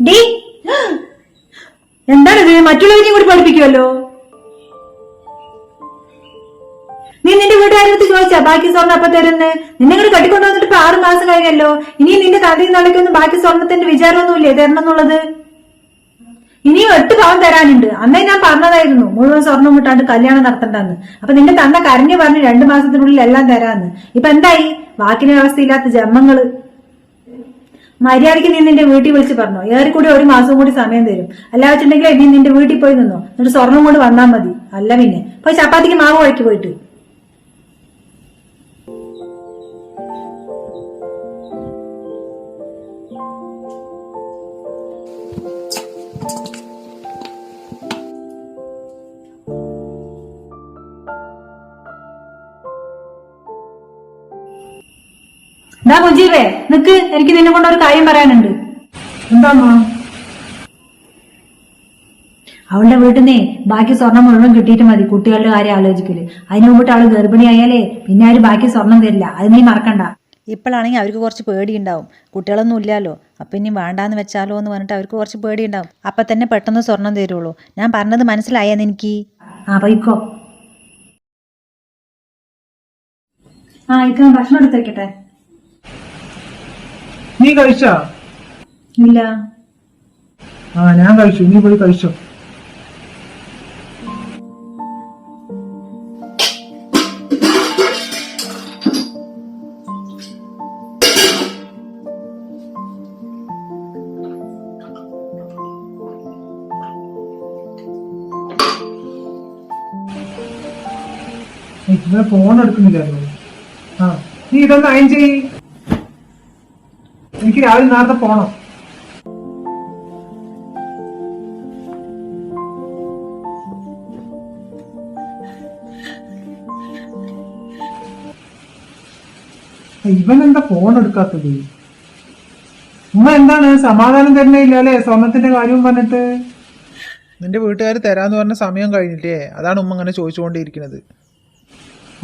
D എന്താണിത് മറ്റുള്ളവരെയും കൂടി പഠിപ്പിക്കുമല്ലോ നീ നിന്റെ വീട്ടുകാരടുത്ത് ചോദിച്ചാ ബാക്കി സ്വർണം അപ്പൊ തരുന്നേ? നിന്നെ കൂടി കട്ടിക്കൊണ്ടുവന്നിട്ട് ഇപ്പൊ ആറ് മാസം കഴിഞ്ഞല്ലോ. ഇനി നിന്റെ തലയിൽ നിളയ്ക്കൊന്നും ബാക്കി സ്വർണത്തിന്റെ വിചാരമൊന്നുമില്ലേ? തരണം എന്നുള്ളത്? ഇനിയും എട്ട് പവൻ തരാനുണ്ട്. അന്നേ ഞാൻ പറഞ്ഞതായിരുന്നു മുഴുവൻ സ്വർണം വിട്ടാണ്ട് കല്യാണം നടത്തണ്ടെന്ന്. അപ്പൊ നിന്റെ തന്ന കരഞ്ഞു പറഞ്ഞു രണ്ടു മാസത്തിനുള്ളിൽ എല്ലാം തരാന്ന്. ഇപ്പൊ എന്തായി? വാക്കിന് വ്യവസ്ഥയില്ലാത്ത ജന്മങ്ങൾ. മര്യാദയ്ക്ക് നീ നിന്റെ വീട്ടിൽ വിളിച്ച് പറഞ്ഞു. ഏറെക്കൂടി ഒരു മാസം കൂടി സമയം തരും. അല്ല വെച്ചിട്ടുണ്ടെങ്കിൽ നീ നിന്റെ വീട്ടിൽ പോയി നിന്നോ. എന്നിട്ട് സ്വർണം കൊണ്ട് വന്നാൽ മതി. അല്ല പിന്നെ. പോയി ചപ്പാത്തിക്ക് മാവ് കുഴക്കി പോയിട്ട്. എന്താ നിക്ക് എനിക്ക് നിന്നെ കൊണ്ട് ഒരു കാര്യം പറയാനുണ്ട്. എന്താമ്മ അവളുടെ വീട്ടിൽ നിന്നേ ബാക്കി സ്വർണം മുഴുവൻ കിട്ടിയിട്ട് മതി കുട്ടികളുടെ കാര്യം ആലോചിക്കൽ. അതിനു മുമ്പിട്ട് അവൾ ഗർഭിണിയായാലേ പിന്നെ ആരും ബാക്കി സ്വർണം തരില്ല. അത് നീ മറക്കണ്ട. ഇപ്പോഴാണെങ്കിൽ അവർക്ക് കുറച്ച് പേടിയുണ്ടാവും. കുട്ടികളൊന്നും ഇല്ലല്ലോ. അപ്പം ഇനി വേണ്ടാന്ന് വെച്ചാലോ എന്ന് പറഞ്ഞിട്ട് അവർക്ക് കുറച്ച് പേടിയുണ്ടാവും. അപ്പം തന്നെ പെട്ടെന്ന് സ്വർണം തരുള്ളൂ. ഞാൻ പറഞ്ഞത് മനസ്സിലായെന്ന് എനിക്ക് ആ പൈക്കോ ആ ഇക്ക ഭക്ഷണം എടുത്ത് വെക്കട്ടെ. നീ കഴിച്ചാ? ഇല്ല. ആ ഞാൻ കഴിച്ചു. നീ പോയി കഴിച്ചോ. ഇന്നലെ ഫോൺ എടുക്കുന്നില്ലായിരുന്നു. ആ നീ ഇതൊന്ന് അയൻ ചെയ് എനിക്ക് രാവിലെ നേരത്തെ പോണം. ഇവൻ എന്താ ഫോൺ എടുക്കാത്തത്? ഉമ്മ എന്താണ്? സമാധാനം തരുന്നില്ല അല്ലേ? സ്വർണത്തിന്റെ കാര്യവും പറഞ്ഞിട്ട്. നിന്റെ വീട്ടുകാർ തരാന്ന് പറഞ്ഞ സമയം കഴിഞ്ഞില്ലേ അതാണ് ഉമ്മ അങ്ങനെ ചോദിച്ചുകൊണ്ടിരിക്കുന്നത്.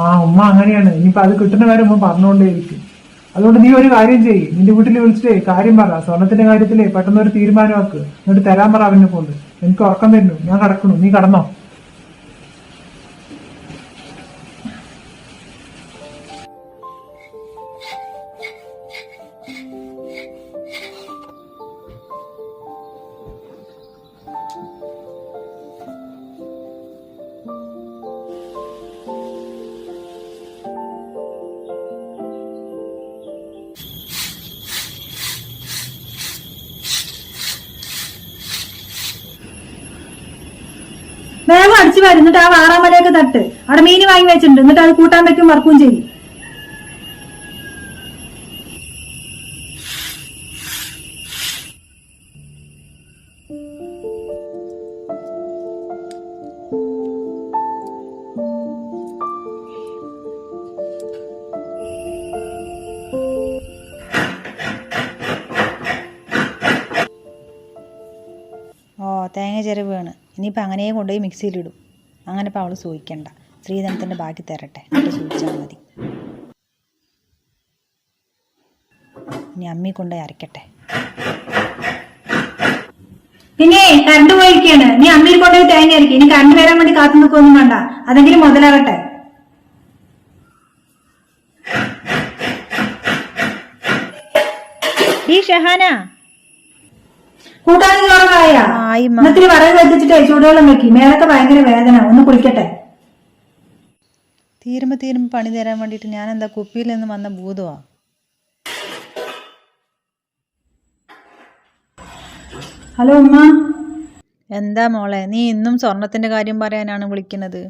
ആ ഉമ്മ അങ്ങനെയാണ്. ഇനിയിപ്പോ അത് കിട്ടുന്ന കാര്യം ഉമ്മ പറഞ്ഞുകൊണ്ടേയിരിക്കും. അതുകൊണ്ട് നീ ഒരു കാര്യം ചെയ്യ്. നിന്റെ വീട്ടിൽ വിളിച്ചിട്ടേ കാര്യം പറ. സ്വർണത്തിന്റെ കാര്യത്തിലേ പെട്ടെന്ന് ഒരു തീരുമാനമാക്ക്. എന്നിട്ട് തരാൻ പറ അവനെ കൊണ്ട്. എനിക്ക് ഉറക്കം തരുന്നു ഞാൻ കിടക്കണു നീ കടന്നോ? വേഗം അടിച്ചു വരും എന്നിട്ട് ആ വാറാമലയൊക്കെ തട്ട്. അവിടെ മീൻ വാങ്ങി വെച്ചിട്ടുണ്ട്. എന്നിട്ട് അത് കൂട്ടാൻ വെക്കും വർക്കും ചെയ്യും. ഓ തേങ്ങ വീണ്. ഇനിയിപ്പോൾ അങ്ങനെ കൊണ്ടുപോയി മിക്സിയിലിടും. അങ്ങനെ ഇപ്പോൾ അവൾ സൂഹിക്കണ്ട സ്ത്രീധനത്തിന്റെ ബാക്കി തരട്ടെ. എന്നിട്ട് സൂഹിച്ചാൽ മതി. ഇനി അമ്മി കൊണ്ടുപോയി അരക്കട്ടെ പിന്നെ കറണ്ട് പോയിരിക്കാണ് നീ അമ്മയിൽ കൊണ്ടുപോയി തേങ്ങ അരക്കും ഇനി കറണ്ട് വരാൻ വേണ്ടി കാത്തു നിൽക്കൊന്നും വേണ്ട. അതെങ്കിലും മുതലാകട്ടെ ഈ ഷഹാന ആയി മ. ഇന്നത്തിരി വറവ് വെച്ചിട്ടേ ചൂടുവെള്ളം വെക്കി. മേലൊക്കെ ഭയങ്കര വേദന. ഒന്ന് കുളിക്കട്ടെ. തീരുമ്പോ തീരുമ്പോ പണി തരാൻ വേണ്ടിട്ട് ഞാൻ എന്താ കുപ്പിയിൽ നിന്ന് വന്ന ഭൂതമാ ഹലോ ഉമ്മ. എന്താ മോളെ നീ ഇന്നും സ്വർണത്തിന്റെ കാര്യം പറയാനാണ് വിളിക്കുന്നത്.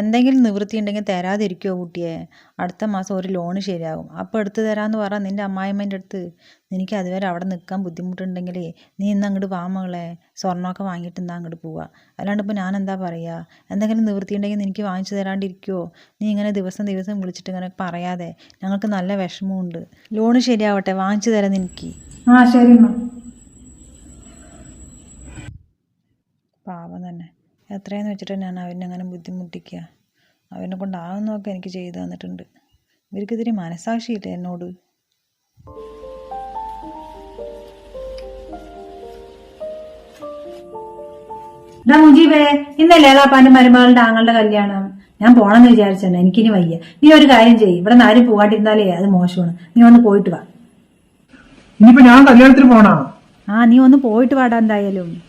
എന്തെങ്കിലും നിവൃത്തി ഉണ്ടെങ്കിൽ തരാതിരിക്കുമോ കുട്ടിയെ? അടുത്ത മാസം ഒരു ലോണ് ശരിയാകും. അപ്പോൾ എടുത്തു തരാമെന്ന് പറ നിന്റെ അമ്മായിമ്മേന്റെ അടുത്ത്. നിനക്ക് അതുവരെ അവിടെ നിൽക്കാൻ ബുദ്ധിമുട്ടുണ്ടെങ്കിലേ നീ ഇന്ന് അങ്ങോട്ട് വാ മകളെ സ്വർണമൊക്കെ വാങ്ങിയിട്ട് എന്താ അങ്ങോട്ട് പോവുക അല്ലാണ്ട് ഇപ്പോൾ ഞാൻ എന്താ പറയുക എന്തെങ്കിലും നിവൃത്തി ഉണ്ടെങ്കിൽ എനിക്ക് വാങ്ങിച്ചു തരാണ്ടിരിക്കുമോ നീ ഇങ്ങനെ ദിവസം ദിവസം വിളിച്ചിട്ട് ഇങ്ങനെ പറയാതെ ഞങ്ങൾക്ക് നല്ല വിഷമമുണ്ട്. ലോണ് ശരിയാവട്ടെ വാങ്ങിച്ചു തരാം നിനക്ക്. ആ ശരി പാവം തന്നെ. എത്രയെന്ന് വെച്ചിട്ട് ഞാൻ അവനെ അങ്ങനെ ബുദ്ധിമുട്ടിക്കുക അവനെ കൊണ്ടാവുന്നതൊക്കെ എനിക്ക് ചെയ്തു തന്നിട്ടുണ്ട്. ഇവർക്ക് ഇതിരി മനസാക്ഷിയില്ലേ എന്നോട്? മുജീബേ ഇന്നല്ലേ ഏളാപ്പാന്റെ മരുമകളുടെ ആങ്ങളുടെ കല്യാണം. ഞാൻ പോണെന്ന് വിചാരിച്ചാണ് എനിക്കിനി വയ്യ. നീ ഒരു കാര്യം ചെയ്യ്. ഇവിടെ നിന്ന് ആരും പോകാണ്ടിരുന്നാലേ അത് മോശമാണ്. നീ ഒന്ന് പോയിട്ട് വാ. ഇനിയിപ്പോ ഞാൻ കല്യാണത്തിന് പോണോ? ആ നീ ഒന്ന് പോയിട്ട് വാടാ എന്തായാലും.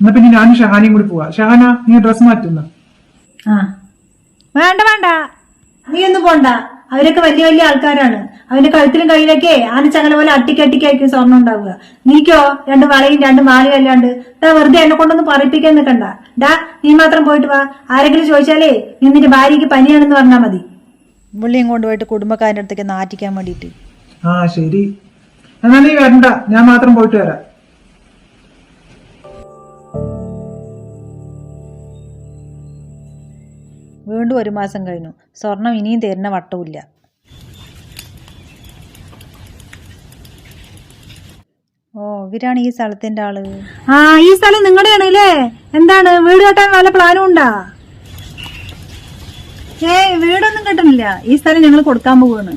എന്നാ പിന്നെ ഞാനും ഷഹാനയും കൂടി പോവാ. ഷഹാന നീ ഡ്രസ് മാറ്റുന്ന. ആ. വേണ്ട വേണ്ട. നീ ഒന്നും പോണ്ട. അവരൊക്കെ വലിയ വലിയ ആൾക്കാരാണ്. അവന്റെ കഴുത്തിലും കയ്യിലൊക്കെ ആനച്ചങ്ങല പോലെ അട്ടിക്കട്ടിക്കായിരിക്കും സ്വർണം ഉണ്ടാവുക. നീക്കോ? രണ്ട് വളയും രണ്ട് മാലയും അല്ലാണ്ട്. ഡാ വെറുതെ എന്നെ കൊണ്ടൊന്നും പറയിപ്പിക്കാൻ നിൽക്കണ്ട ഡാ നീ മാത്രം പോയിട്ട് വാ. ആരെങ്കിലും ചോദിച്ചാലേ നീ നിന്റെ ഭാര്യക്ക് പനിയാണെന്ന് പറഞ്ഞാൽ മതി. പുള്ളിയും കൊണ്ടുപോയിട്ട് കുടുംബക്കാരുടെ അടുത്തേക്ക് നാറ്റിക്കാൻ വേണ്ടിയിട്ട്. ആ ശരി. എന്നാ നീ വരണ്ട. ഞാൻ മാത്രം പോയിട്ട് വരാം. വീണ്ടും ഒരു മാസം കഴിഞ്ഞു. സ്വർണം ഇനിയും തരുന്ന വട്ടമില്ല ഓ ഇവരാണ് ഈ സ്ഥലത്തിന്റെ ആൾ? ആ ഈ സ്ഥലം നിങ്ങളുടെയാണ് അല്ലേ? എന്താണ്? വീട് കെട്ടാൻ വല്ല പ്ലാനും ഉണ്ടാ? ഏ വീടൊന്നും കെട്ടുന്നില്ല ഈ സ്ഥലം ഞങ്ങൾ കൊടുക്കാൻ പോവാണ്.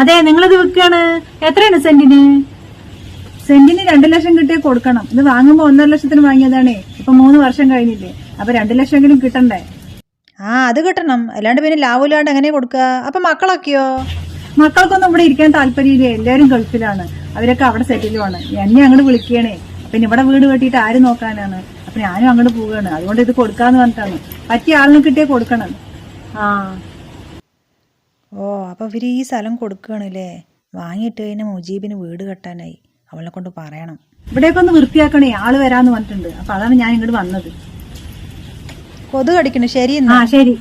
അതെ നിങ്ങളിത് വിൽക്കാണ് എത്രയാണ് സെന്റിന്? സെന്റിന് രണ്ടു ലക്ഷം കിട്ടിയേ കൊടുക്കണം. ഇത് വാങ്ങുമ്പോ ഒന്നര ലക്ഷത്തിന് വാങ്ങിയതാണേ. ഇപ്പൊ മൂന്ന് വർഷം കഴിഞ്ഞില്ലേ. അപ്പൊ രണ്ടു ലക്ഷമെങ്കിലും കിട്ടണ്ടേ? ആ അത് കിട്ടണം. അല്ലാണ്ട് പിന്നെ ലാവില്ലാണ്ട് എങ്ങനെ കൊടുക്കുക അപ്പൊ മക്കളൊക്കെയോ? മക്കൾക്കൊന്നും ഇവിടെ ഇരിക്കാൻ താല്പര്യമില്ല. എല്ലാവരും ഗൾഫിലാണ്. അവരൊക്കെ അവിടെ സെറ്റിലുമാണ് എന്നെ അങ്ങോട്ട് വിളിക്കണേ. പിന്നെ ഇവിടെ വീട് കെട്ടിയിട്ട് ആര് നോക്കാനാണ്? അപ്പൊ ഞാനും അങ്ങോട്ട് പോവുകയാണ് അതുകൊണ്ട് ഇത് കൊടുക്കാന്ന് പറഞ്ഞിട്ടാണ്. പറ്റിയ ആളിന് കിട്ടിയേ കൊടുക്കണം. ആ. ഓ അപ്പൊ ഇവർ ഈ സ്ഥലം കൊടുക്കുകയാണല്ലേ വാങ്ങിയിട്ട് കഴിഞ്ഞാൽ മുജീബിന് വീട് കെട്ടാനായി. അവളെ കൊണ്ട് പറയണം. ഇവിടെയൊക്കെ ഒന്ന് വൃത്തിയാക്കണേ. ആൾ വരാന്ന് പറഞ്ഞിട്ടുണ്ട്. അപ്പൊ അതാണ് ഞാൻ ഇങ്ങോട്ട് വന്നത്. കൊതു കടിക്കണു. ശരി ആ ശരി.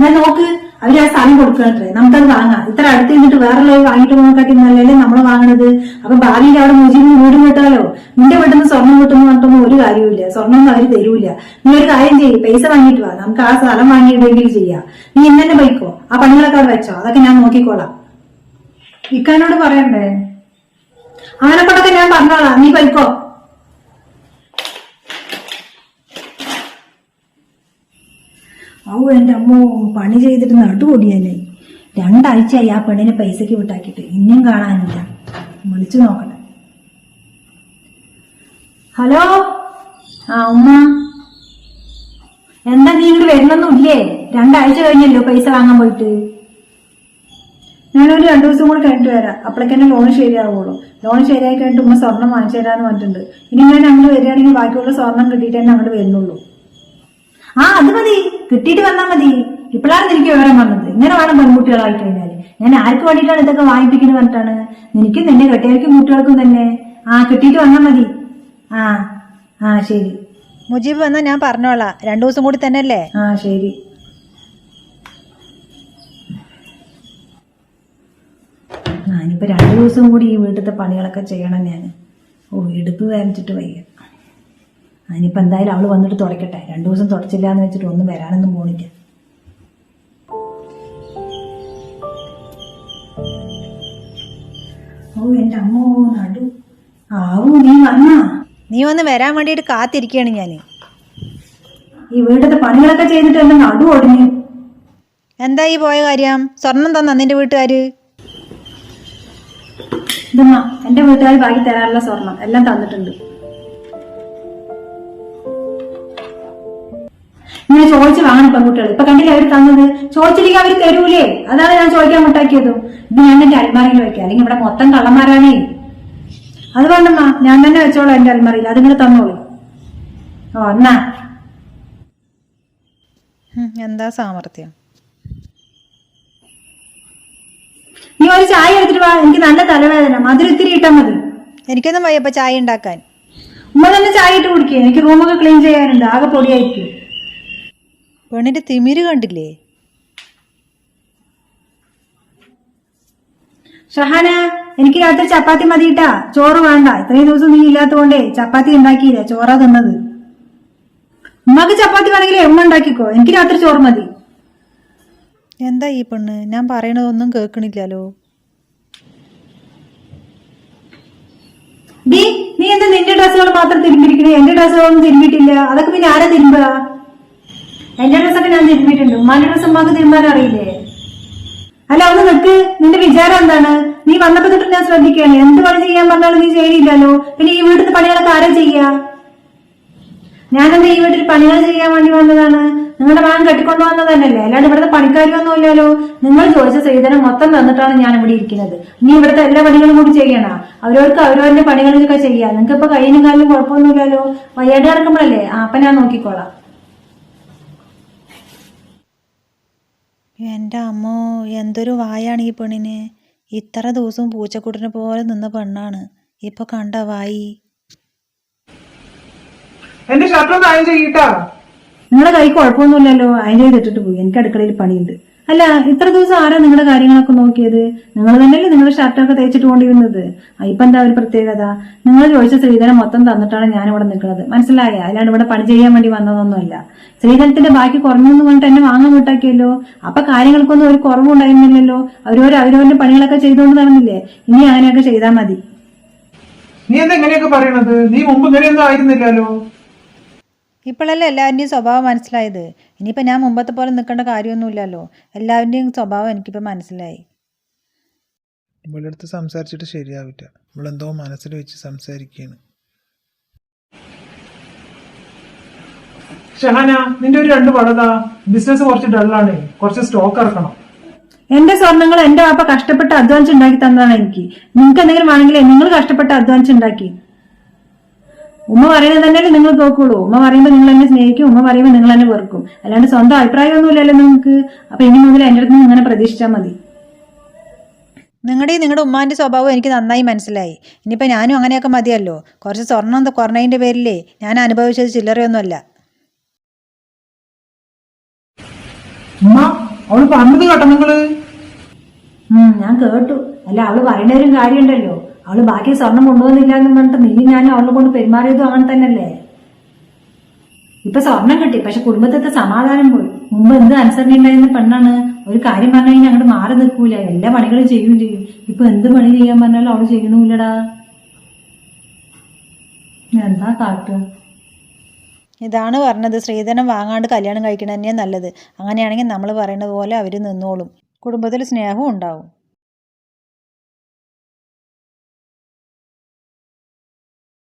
ഞാൻ നോക്ക് അവർ ആ സ്ഥലം കൊടുക്കണത്രേ നമുക്കത് വാങ്ങാം. ഇത്ര അടുത്ത് നിന്നിട്ട് വേറെ വാങ്ങിട്ട് പോകാട്ടി നല്ലല്ലേ നമ്മൾ വാങ്ങണത്? അപ്പൊ ഭാവിയിൽ അവിടെ മുജീബിന് വീട് കിട്ടാലോ? നിന്റെ വീട്ടിൽ നിന്ന് സ്വർണം കിട്ടുന്ന പറഞ്ഞിട്ടൊന്നും ഒരു കാര്യമില്ല സ്വർണം ഒന്നും അവർ തരൂല. നീ ഒരു കാര്യം ചെയ്യ്. പൈസ വാങ്ങിയിട്ട് വാ. നമുക്ക് ആ സ്ഥലം വാങ്ങിയിട്ടെങ്കിലും ചെയ്യാം. നീ ഇന്നെ പോയിക്കോ. ആ പണികളൊക്കെ അവിടെ വെച്ചോ. അതൊക്കെ ഞാൻ നോക്കിക്കോളാം. ഇക്കാനോട് പറയണ്ടേ? അവനെക്കൊണ്ടൊക്കെ ഞാൻ പറഞ്ഞോളാം. നീ പോയിക്കോ. ഔ എന്റെ അമ്മോ പണി ചെയ്തിട്ട് നടുപൊടിയല്ലേ? രണ്ടാഴ്ചയായി ആ പെണ്ണിനെ പൈസക്ക് വിട്ടാക്കിയിട്ട്. ഇനിയും കാണാനില്ല. വിളിച്ചു നോക്കട്ടെ. ഹലോ? ആ ഉമ്മ. എന്താ നീ ഇങ്ങോട്ട് വരുന്നൊന്നുമില്ലേ രണ്ടാഴ്ച കഴിഞ്ഞല്ലോ പൈസ വാങ്ങാൻ പോയിട്ട്. ഞാനൊരു രണ്ടു ദിവസം കൂടെ കഴിഞ്ഞിട്ട് വരാം. അപ്പോഴേക്കെന്നെ ലോൺ ശരിയാവുള്ളൂ. ലോൺ ശരിയായി കഴിഞ്ഞിട്ട് ഉമ്മ സ്വർണം വാങ്ങിച്ചു തരാന്ന് പറഞ്ഞിട്ടുണ്ട്. ഇനി ഞാൻ അങ്ങോട്ട് വരികയാണെങ്കിൽ ബാക്കിയുള്ള സ്വർണം കിട്ടിയിട്ട് തന്നെ അങ്ങോട്ട് വരുന്നുള്ളൂ. ആ അത് മതി. കിട്ടിയിട്ട് വന്നാൽ മതി. ഇപ്പോഴാണ് എനിക്ക് വിവരം വന്നത്. ഇങ്ങനെ വേണം പെൺകുട്ടികളായി കഴിഞ്ഞാൽ. ഞാൻ ആർക്ക് വേണ്ടിയിട്ടാണ് ഇതൊക്കെ വായിപ്പിക്കുന്നത് പറഞ്ഞിട്ടാണ്? എനിക്കും തന്നെ കെട്ടിയവർക്കും കുട്ടികൾക്കും തന്നെ. ആ കിട്ടിയിട്ട് വന്നാൽ മതി. ആ ആ ശരി. മുജീബ് വന്നാൽ ഞാൻ പറഞ്ഞോളാ. രണ്ടു ദിവസം കൂടി തന്നെ അല്ലേ ആ ശരി. ഞാനിപ്പോ രണ്ടു ദിവസം കൂടി ഈ വീട്ടിലത്തെ പണികളൊക്കെ ചെയ്യണം ഞാൻ ഓ എടുപ്പ് വേദനിച്ചിട്ട് വയ്യ. ആ, ഇനിയിപ്പോ എന്തായാലും അവൾ വന്നിട്ട് തുടയ്ക്കട്ടെ രണ്ടു ദിവസം തുടച്ചില്ല എന്ന് വെച്ചിട്ട് ഒന്നും വരാനൊന്നും പോണില്ല. ഓ എന്റെ അമ്മോ നടു. ആവൂ നീ വന്നാ. നീ ഒന്ന് വരാൻ വേണ്ടിട്ട് കാത്തിരിക്കുകയാണ് ഞാൻ ഈ വീട്ടിലത്തെ പണികളൊക്കെ ചെയ്തിട്ട് എന്നെ നടു ഒടിഞ്ഞു. എന്താ ഈ പോയ കാര്യം? സ്വർണം തന്ന നിന്റെ വീട്ടുകാര്? ഇതമ്മ എന്റെ വീട്ടുകാർ ബാക്കി തരാനുള്ള സ്വർണം. എല്ലാം തന്നിട്ടുണ്ട്. ഇങ്ങനെ ചോദിച്ചു വാങ്ങണം പെൺകുട്ടികൾ ഇപ്പൊ കണ്ടില്ല അവർ തന്നത്? ചോദിച്ചില്ലെങ്കിൽ അവർ തരൂലേ? അതാണ് ഞാൻ ചോദിക്കാൻ മുട്ടാക്കിയത്. ഇത് ഞാൻ എന്റെ അൽമാരയിൽ വെക്കാം. അല്ലെങ്കിൽ ഇവിടെ മൊത്തം കള്ളന്മാരാണേ. അത് വേണ്ടമ്മ ഞാൻ തന്നെ വെച്ചോളാം എന്റെ അൽമാരയിൽ. അത് നിങ്ങൾ തന്നോളൂ ഓ എന്നാ. എന്താ സാമർത്ഥ്യം നീ ഒരു ചായ എടുത്തിട്ട് വാ. എനിക്ക് നല്ല തലവേദന. മധുരം ഇത്തിരി ഇട്ടാ മതി. എനിക്കൊന്നും വയ്യപ്പ ചായ ഉണ്ടാക്കാൻ. ഉമ്മ തന്നെ ചായ ഇട്ട് കുടിക്കുക എനിക്ക് റൂമൊക്കെ ക്ലീൻ ചെയ്യാനുണ്ട്. ആകെ പൊടിയായിരിക്കും. പെണ്ണിന്റെ തിമിര് കണ്ടില്ലേ? ഷഹാന എനിക്ക് രാത്രി ചപ്പാത്തി മതിയിട്ടാ. ചോറ് വേണ്ട. ഇത്രയും ദിവസം നീ ഇല്ലാത്തതുകൊണ്ടേ ചപ്പാത്തി ഉണ്ടാക്കിയില്ല. ചോറാ തിന്നത്. ഉമ്മക്ക് ചപ്പാത്തി വേണമെങ്കിൽ എമ്മ ഉണ്ടാക്കിക്കോ. എനിക്ക് രാത്രി ചോറ് മതി. എന്താ ഈ പെണ്ണ്? ഞാൻ പറയണതൊന്നും കേൾക്കണില്ലല്ലോ. ഡി നീ എന്താ നിന്റെ ഡ്രസ്സുകൾ മാത്രം തിരുമ്പിരിക്കണേ? എന്റെ ഡ്രസ്സുകളൊന്നും തിരുമ്പിട്ടില്ല അതൊക്കെ പിന്നെ ആരാ തിരുമ്പുക? എന്റെ ഡ്രസ്സൊക്കെ ഞാൻ തിരുമ്മിട്ടുണ്ട് ഉമ്മാന്റെ ഡ്രസ്സ് ഉമ്മാക്ക് തിരുമ്പാൻ അറിയില്ലേ? അല്ല ഒന്ന് നിക്ക്. നിന്റെ വിചാരം എന്താണ്? നീ വന്നപ്പോ തൊട്ട് ഞാൻ ശ്രദ്ധിക്കുകയാണ്. എന്ത് പണി ചെയ്യാൻ പറഞ്ഞാലും നീ ചെയ്യില്ലല്ലോ പിന്നെ ഈ വീട്ടിൽ പണികളൊക്കെ ആരാ ചെയ്യാ? ഞാനെന്താ ഈ വീട്ടിൽ പണികൾ ചെയ്യാൻ വേണ്ടി വന്നതാണ്? നിങ്ങളുടെ മകൻ കെട്ടിക്കൊണ്ടു വന്നതന്നല്ലേ അല്ലാണ്ട് ഇവിടുത്തെ പണിക്കാരിയൊന്നും ഇല്ലല്ലോ നിങ്ങൾ ചോദിച്ച സ്ത്രീധനം മൊത്തം തന്നിട്ടാണ് ഞാൻ ഇവിടെ ഇരിക്കുന്നത്. നീ ഇവിടുത്തെ എല്ലാ പണികളും കൂടി ചെയ്യണം? അവരവർക്ക് അവരവരുടെ പണികളൊക്കെ ചെയ്യാം. നിങ്ങൾക്ക് ഇപ്പൊ കയ്യിനും കാലം കുഴപ്പമൊന്നുമില്ലല്ലോ. വയ്യാട് കിടക്കുമ്പോഴല്ലേ? ആ അപ്പൊ ഞാൻ നോക്കിക്കോളാം. എന്റെ അമ്മോ എന്തൊരു വായാണ് ഈ പെണ്ണിന്? ഇത്ര ദിവസവും പൂച്ചക്കുട്ടിനെ പോലെ നിന്ന പെണ്ണാണ്. ഇപ്പൊ കണ്ട വായി. എന്റെ ഷർട്ട് ഒന്ന് അയൺ ചെയ്യട്ടാ നിങ്ങളുടെ കൈ കുഴപ്പമൊന്നുമില്ലല്ലോ അയൻ ഇട്ടിട്ട് പോയി. എനിക്ക് അടുക്കളയിൽ പണിയുണ്ട്. അല്ല ഇത്ര ദിവസം ആരാ നിങ്ങളുടെ കാര്യങ്ങളൊക്കെ നോക്കിയത്? നിങ്ങൾ തന്നെയല്ലേ നിങ്ങളുടെ ഷർട്ടൊക്കെ തേച്ചിട്ട് കൊണ്ടിരുന്നത്? ഇപ്പൊ എന്താ ഒരു പ്രത്യേകത? നിങ്ങൾ ചോദിച്ച സ്ത്രീധനം മൊത്തം തന്നിട്ടാണ് ഞാൻ ഇവിടെ നിൽക്കുന്നത്. മനസ്സിലായ? അല്ലാണ്ട് ഇവിടെ പണി ചെയ്യാൻ വേണ്ടി വന്നതൊന്നുമല്ല. സ്ത്രീധനത്തിന്റെ ബാക്കി കുറഞ്ഞു പറഞ്ഞിട്ട് എന്നെ വാങ്ങാൻ വിട്ടാക്കിയല്ലോ അപ്പൊ കാര്യങ്ങൾക്കൊന്നും ഒരു കുറവുണ്ടായിരുന്നില്ലല്ലോ. അവരോ അവരവരുടെ പണികളൊക്കെ ചെയ്തുകൊണ്ട് നടന്നില്ലേ? ഇനി അങ്ങനെയൊക്കെ ചെയ്താൽ മതി. നീ എന്താ ഇങ്ങനെയൊക്കെ പറയണത്? നീ മുമ്പ് ഇങ്ങനെയൊന്നും ആയിരുന്നില്ലല്ലോ. ഇപ്പോഴല്ലേ എല്ലാവരുടെയും സ്വഭാവം മനസ്സിലായത്? ഇനിയിപ്പോൾ ഞാൻ മുമ്പത്തെ പോലെ നിൽക്കേണ്ട കാര്യമൊന്നുമില്ലല്ലോ. എല്ലാവരുടെയും സ്വഭാവം എനിക്കിപ്പോൾ മനസ്സിലായി. ഇവളടുത്ത് സംസാരിച്ചിട്ട് ശരിയാവില്ല. ഇവളെന്തോ മനസ്സിൽ വെച്ച് സംസാരിക്കുകയാണ് ഷഹാന നിന്റെ ഒരു രണ്ട് പടതാ ബിസിനസ് കുറച്ച് ഡള്ളാണ് കുറച്ച് സ്റ്റോക്ക് ഇറക്കണം. എന്റെ സ്വർണങ്ങൾ എന്റെ വാപ്പ കഷ്ടപ്പെട്ട് അധ്വാനിച്ച് ഉണ്ടാക്കി തന്നതാണ് എനിക്ക്. നിങ്ങൾക്ക് എന്തെങ്കിലും വേണമെങ്കിൽ നിങ്ങൾ കഷ്ടപ്പെട്ട് അധ്വാനിച്ച് ഉണ്ടാക്കി. ഉമ്മ പറയുന്നത് തന്നെയല്ലേ നിങ്ങൾ നോക്കുള്ളൂ ഉമ്മ പറയുമ്പോൾ നിങ്ങൾ എന്നെ സ്നേഹിക്കും ഉമ്മ പറയുമ്പോൾ നിങ്ങൾ എന്നെ വെറുക്കും. അല്ലാണ്ട് സ്വന്തം അഭിപ്രായമൊന്നുമില്ലല്ലോ നിങ്ങൾക്ക്. അപ്പൊ ഇനി മുതൽ എന്റെ അടുത്ത് ഇങ്ങനെ പ്രതീക്ഷിച്ചാൽ മതി. നിങ്ങളുടെ നിങ്ങളുടെ ഉമ്മാന്റെ സ്വഭാവം എനിക്ക് നന്നായി മനസ്സിലായി. ഇനിയിപ്പോൾ ഞാനും അങ്ങനെയൊക്കെ മതിയല്ലോ. കുറച്ച് സ്വർണം കുറഞ്ഞതിന്റെ പേരിലേ ഞാൻ അനുഭവിച്ചത് ചില്ലറയൊന്നുമല്ല. അവൾ പറഞ്ഞത് കേട്ടോ നിങ്ങൾ. ഞാൻ കേട്ടു. അല്ല അവൾ പറയേണ്ട ഒരു കാര്യമുണ്ടല്ലോ. അവൾ ബാക്കി സ്വർണം കൊണ്ടുവന്നില്ല എന്ന് പറഞ്ഞിട്ട് നീ ഞാനും അവളെ കൊണ്ട് പെരുമാറിയതും അങ്ങനെ തന്നെയല്ലേ? ഇപ്പൊ സ്വർണം കിട്ടി പക്ഷെ കുടുംബത്തിലത്തെ സമാധാനം പോയി. മുമ്പ് എന്ത് അനുസരണ ഉണ്ടായിരുന്ന പെണ്ണാണ്? ഒരു കാര്യം പറഞ്ഞു കഴിഞ്ഞാൽ അങ്ങോട്ട് മാറി നിൽക്കൂല. എല്ലാ പണികളും ചെയ്യും ചെയ്യും. ഇപ്പൊ എന്ത് പണി ചെയ്യാൻ പറഞ്ഞാലും അവൾ ചെയ്യണമില്ലടാ എന്താ കാട്ടുക ഇതാണ് പറഞ്ഞത്. സ്ത്രീധനം വാങ്ങാണ്ട് കല്യാണം കഴിക്കണ തന്നെയാണ് നല്ലത്. അങ്ങനെയാണെങ്കിൽ നമ്മൾ പറയുന്നത് പോലെ അവർ നിന്നോളും. കുടുംബത്തിൽ സ്നേഹവും ഉണ്ടാവും.